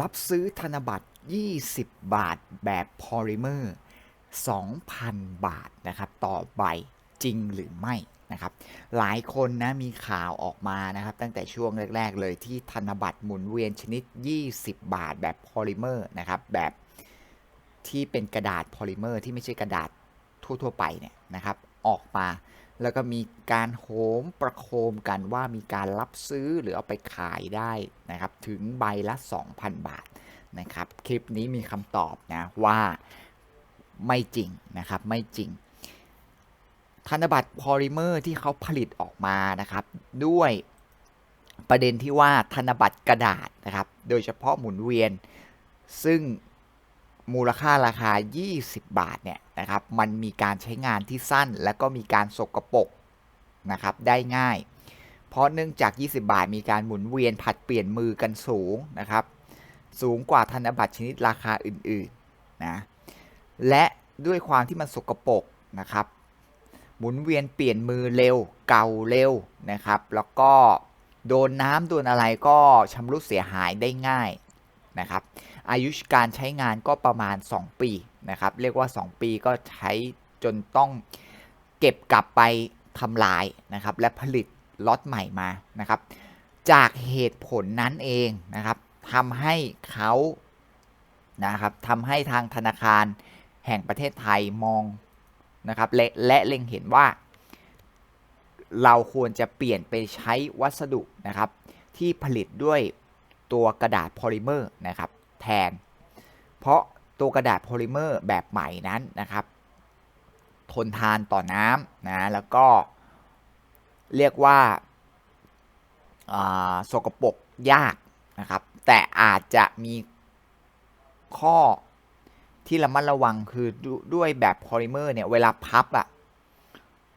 รับซื้อธนบัตร 20 บาทแบบพอลิเมอร์ 2,000 บาทนะครับต่อใบจริงหรือไม่นะครับ หลายคนนะมีข่าวออกมานะครับ ตั้งแต่ช่วงแรก ๆ เลยที่ธนบัตรหมุนเวียนชนิด 20 บาทแบบพอลิเมอร์นะครับแบบที่เป็นกระดาษพอลิเมอร์ที่ไม่ใช่กระดาษทั่ว ๆ ไปเนี่ยนะครับออกมา แล้วก็มีการโหมประโคมกันว่ามีการรับซื้อหรือเอาไปขายได้นะครับถึงใบละ 2,000 บาทนะครับ คลิปนี้มีคำตอบนะว่าไม่จริงนะครับไม่จริง ธนบัตรพอลิเมอร์ที่เขาผลิตออกมานะครับด้วยประเด็นที่ว่าธนบัตรกระดาษนะครับ โดยเฉพาะหมุนเวียน ซึ่ง มูลค่าราคา 20 บาทเนี่ยนะครับมันมีการใช้งานที่สั้น และก็มีการสกปรกนะครับได้ง่าย เพราะเนื่องจาก 20 บาทมีการหมุนเวียนผัดเปลี่ยนมือกันสูงนะครับสูงกว่าธนบัตรชนิดราคาอื่นๆนะและด้วยความที่มันสกปรกนะครับหมุนเวียนเปลี่ยนมือเร็วเก่าเร็วนะครับ แล้วก็โดนน้ำโดนอะไรก็ชำรุดเสียหายได้ง่าย นะครับอายุการใช้งานก็ประมาณ 2 ปีนะครับเรียกว่า 2 ปีก็ใช้จนต้องเก็บกลับไปทำลายนะครับและผลิตล็อตใหม่มานะครับจากเหตุผลนั้นเองนะครับทำให้เขานะครับทำให้ทางธนาคารแห่งประเทศไทยมองนะครับและและเล็งเห็นว่า เราควรจะเปลี่ยนไปใช้วัสดุนะครับที่ผลิตด้วย ตัวกระดาษโพลิเมอร์นะครับแทน เพราะตัวกระดาษโพลิเมอร์แบบใหม่นั้นนะครับทนทานต่อน้ำนะแล้วก็เรียกว่าสกปรกยากนะครับ แต่อาจจะมีข้อที่ระมัดระวังคือด้วยแบบโพลิเมอร์เนี่ยเวลาพับอะ่ะ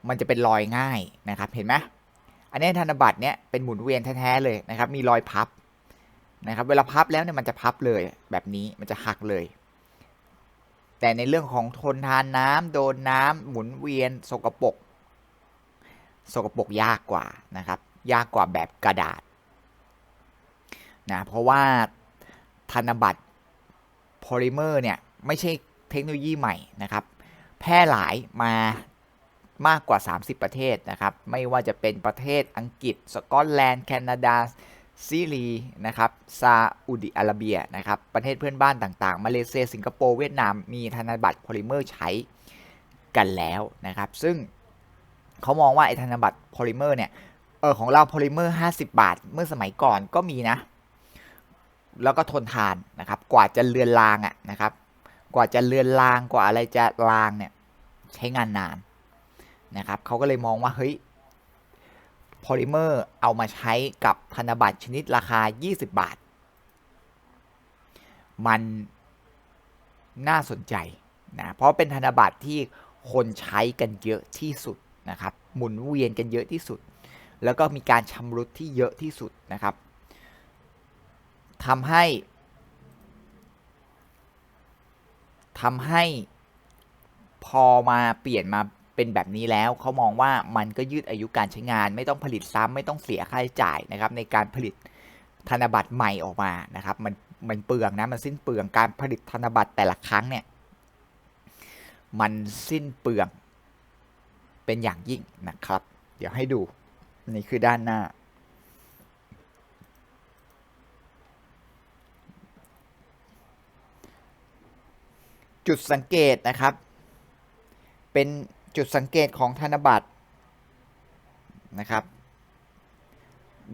มันจะเป็นรอยง่ายนะครับ เห็นไหมอันนี้ธนบัตรเนี่ยเป็นหมุนเวียนแท้ ๆ เลยนะครับ มีรอยพับ นะครับเวลาพับแล้วเนี่ยมันจะพับเลยแบบนี้มันจะหักเลย แต่ในเรื่องของทนทานน้ำโดนน้ำหมุนเวียนสกปรกสกปรกยากกว่านะครับ ยากกว่าแบบกระดาษนะเพราะว่าธนบัตรพอลิเมอร์เนี่ยไม่ใช่เทคโนโลยีใหม่นะครับ แพร่หลายมามากกว่า 30 ประเทศนะครับ ไม่ว่าจะเป็นประเทศอังกฤษ สกอตแลนด์ แคนาดา ซิลีนะครับซาอุดิอาระเบียนะครับประเทศเพื่อนบ้านต่างๆ มาเลเซียสิงคโปร์เวียดนามมีธนบัตรโพลิเมอร์ใช้กันแล้วนะครับ ซึ่งเขามองว่าไอ้ธนบัตรโพลิเมอร์เนี่ยเออของเราโพลิเมอร์ 50 บาท เมื่อสมัยก่อนก็มีนะ แล้วก็ทนทานนะครับ กว่าจะเลือนลางอะนะครับ กว่าจะเลือนลางกว่าอะไรจะลางเนี่ยใช้งานนานนะครับเขาก็เลยมองว่าเฮ้ย พอลิเมอร์เอามาใช้กับธนบัตรชนิดราคา 20 บาท มันน่าสนใจนะเพราะเป็นธนบัตรที่คนใช้กันเยอะที่สุดนะครับ หมุนเวียนกันเยอะที่สุด แล้วก็มีการชำรุดที่เยอะที่สุดนะครับทำให้ทำให้พอมาเปลี่ยนมา เป็นแบบนี้แล้วเขามองว่ามันก็ยืดอายุการใช้งาน ไม่ต้องผลิตซ้ำไม่ต้องเสียค่าใช้จ่ายนะครับในการผลิตธนบัตรใหม่ออกมานะครับมันมันเปลืองนะมันสิ้นเปลืองการผลิตธนบัตรแต่ละครั้งเนี่ยมันสิ้นเปลืองเป็นอย่างยิ่งนะครับ เดี๋ยวให้ดูนี่คือด้านหน้า จุดสังเกตนะครับ เป็น จุดสังเกตของธนบัตรนะครับ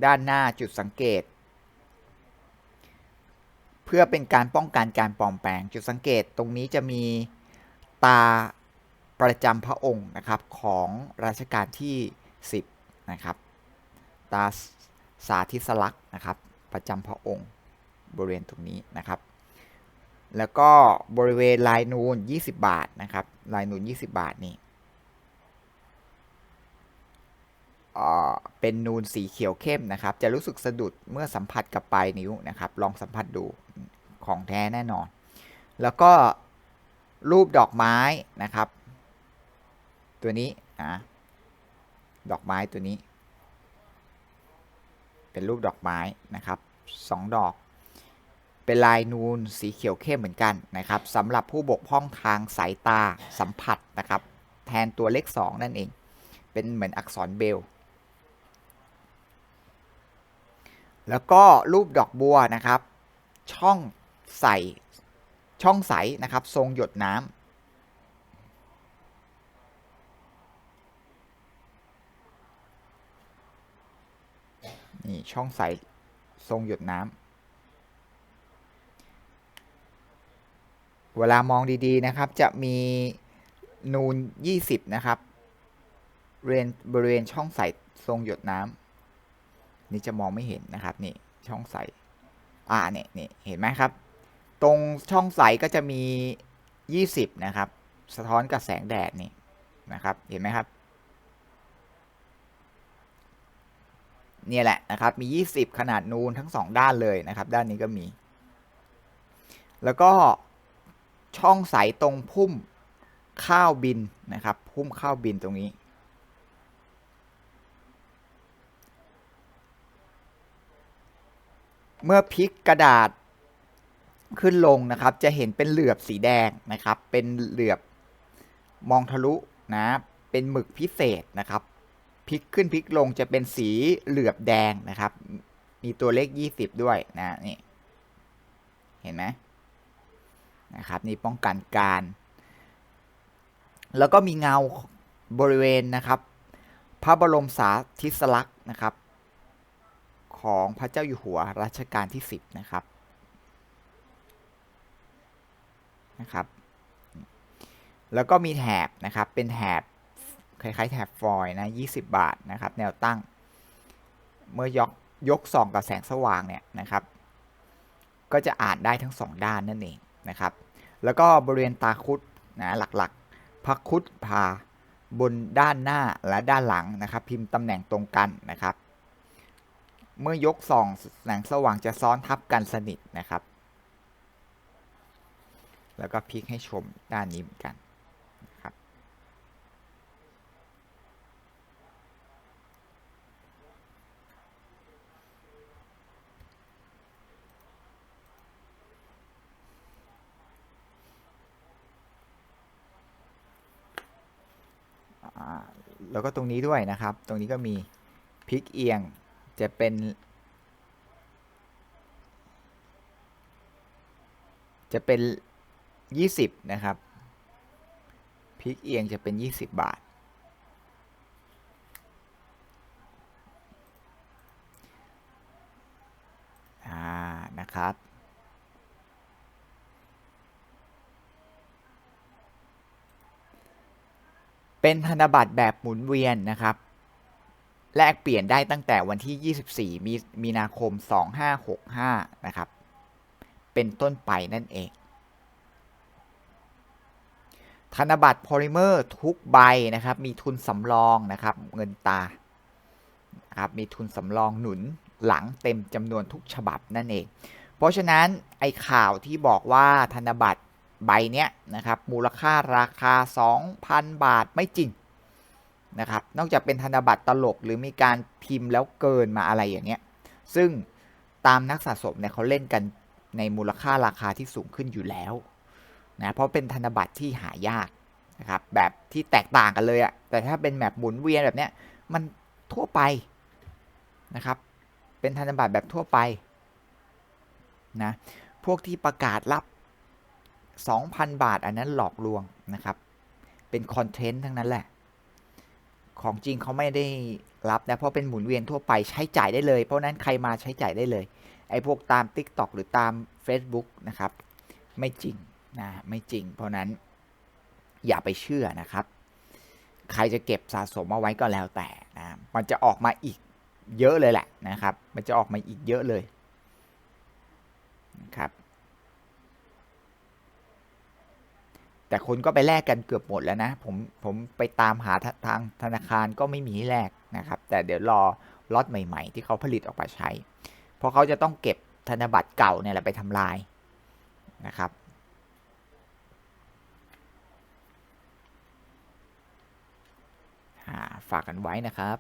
ด้านหน้าจุดสังเกต เพื่อเป็นการป้องกันการปลอมแปลง จุดสังเกตตรงนี้จะมีตาประจำพระองค์นะครับของรัชกาลที่ 10 นะครับ ตาสาธิสลักษ์นะครับ ประจำพระองค์บริเวณตรงนี้นะครับ แล้วก็บริเวณลายนูน 20 บาทนะครับ ลายนูน 20 บาทนี่ เป็นนูนสีเขียวเข้มนะครับ จะรู้สึกสะดุดเมื่อสัมผัสกับปลายนิ้วนะครับ ลองสัมผัสดูของแท้แน่นอน แล้วก็รูปดอกไม้นะครับ ตัวนี้นะดอกไม้ตัวนี้ เป็นรูปดอกไม้นะครับสองดอก เป็นลายนูนสีเขียวเข้มเหมือนกันนะครับสำหรับผู้บกพร่องทางสายตาสัมผัสนะครับ แทนตัวเลข 2 นั่นเอง เป็นเหมือนอักษรเบล แล้วก็รูปดอกบัวนะครับ ช่องใสช่องใสนะครับ ทรงหยดน้ำนี่ช่องใสทรงหยดน้ำ เวลามองดีๆนะครับ จะมีนูน 20 นะครับเรนบริเวณช่องใสทรงหยดน้ำ นี่จะมองไม่เห็นนะครับนี่ช่องใสอ่าเนี่ยนี่เห็นไหมครับ ตรงช่องใสก็จะมี 20 นะครับ สะท้อนกับแสงแดดนี่นะครับ เห็นไหมครับเนี่ยแหละนะครับมี 20 ขนาดนูนทั้ง 2 ด้านเลยนะครับ ด้านนี้ก็มี แล้วก็ช่องใสตรงพุ่มข้าวบินนะครับ พุ่มข้าวบินตรงนี้ เมื่อพลิกกระดาษขึ้นลงนะครับ จะเห็นเป็นเหลือบสีแดงนะครับ เป็นเหลือบมองทะลุนะ เป็นหมึกพิเศษนะครับพลิกขึ้นพลิกลงจะเป็นสีเหลือบแดงนะครับ มีตัวเลข 20 ด้วยนะนี่เห็นไหมนะครับนี่ป้องกันการ แล้วก็มีเงาบริเวณนะครับ พระบรมสาธิสลักษณ์นะครับ ของพระเจ้าอยู่หัวรัชกาลที่ 10 นะครับนะครับ แล้วก็มีแถบนะครับ เป็นแถบคล้ายๆแถบฟอยล์นะ 20 บาทนะครับ แนวตั้ง เมื่อยกยกส่องกับแสงสว่างเนี่ยนะครับ ก็จะอ่านได้ทั้งสองด้านนั่นเองนะครับ แล้วก็บริเวณตาคุดนะหลักๆพักคุดพาบนด้านหน้าและด้านหลังนะครับ พิมพ์ตำแหน่งตรงกันนะครับ เมื่อยกส่องแสงสว่างจะซ้อนทับกันสนิทนะครับ แล้วก็พลิกให้ชมด้านนี้เหมือนกันนะครับแล้วก็ตรงนี้ด้วยนะครับ ตรงนี้ก็มีพลิกเอียง จะเป็นจะเป็น 20 นะครับ พลิกเอียงจะเป็น 20 บาท อ่า นะครับ เป็นธนบัตรแบบหมุนเวียนนะครับ แลกเปลี่ยนได้ตั้งแต่วันที่ 24 มีมีนาคม 2565 นะครับ เป็นต้นไปนั่นเอง ธนบัตรโพลิเมอร์ทุกใบนะครับ มีทุนสำรองนะครับ เงินตาครับมีทุนสำรองหนุนหลังเต็มจำนวนทุกฉบับนั่นเอง เพราะฉะนั้นไอ้ข่าวที่บอกว่าธนบัตรใบเนี้ยนะครับมูลค่าราคา 2,000 บาทไม่จริง นะครับ นอกจากเป็นธนบัตรตลกหรือมีการพิมพ์แล้วเกินมาอะไรอย่างเงี้ย ซึ่งตามนักสะสมเนี่ยเขาเล่นกันในมูลค่าราคาที่สูงขึ้นอยู่แล้วนะเพราะเป็นธนบัตรที่หายากนะครับแบบที่แตกต่างกันเลยอะแต่ถ้าเป็นแบบหมุนเวียนแบบเนี้ยมันทั่วไปนะครับ เป็นธนบัตรแบบทั่วไปนะพวกที่ประกาศรับ 2,000 บาทอันนั้นหลอกลวงนะครับ เป็นคอนเทนต์ทั้งนั้นแหละ ของจริงเขาไม่ได้รับนะเพราะเป็นหมุนเวียนทั่วไปใช้จ่ายได้เลย เพราะนั้นใครมาใช้จ่ายได้เลย ไอ้พวกตาม TikTok หรือตาม Facebook นะครับ ไม่จริงนะไม่จริง เพราะนั้นอย่าไปเชื่อนะครับ ใครจะเก็บสะสมเอาไว้ก็แล้วแต่นะมันจะออกมาอีกเยอะเลยแหละนะครับ มันจะออกมาอีกเยอะเลยนะครับ แต่คนก็ไปแลกกันเกือบหมดแล้วนะ ผมผมไปตามหาทางธนาคารก็ไม่มีให้แลกนะครับ แต่เดี๋ยวรอล็อตใหม่ๆ ที่เขาผลิตออกมาใช้ เพราะเขาจะต้องเก็บธนบัตรเก่าเนี่ยแหละไปทำลายนะครับฝากกันไว้นะครับ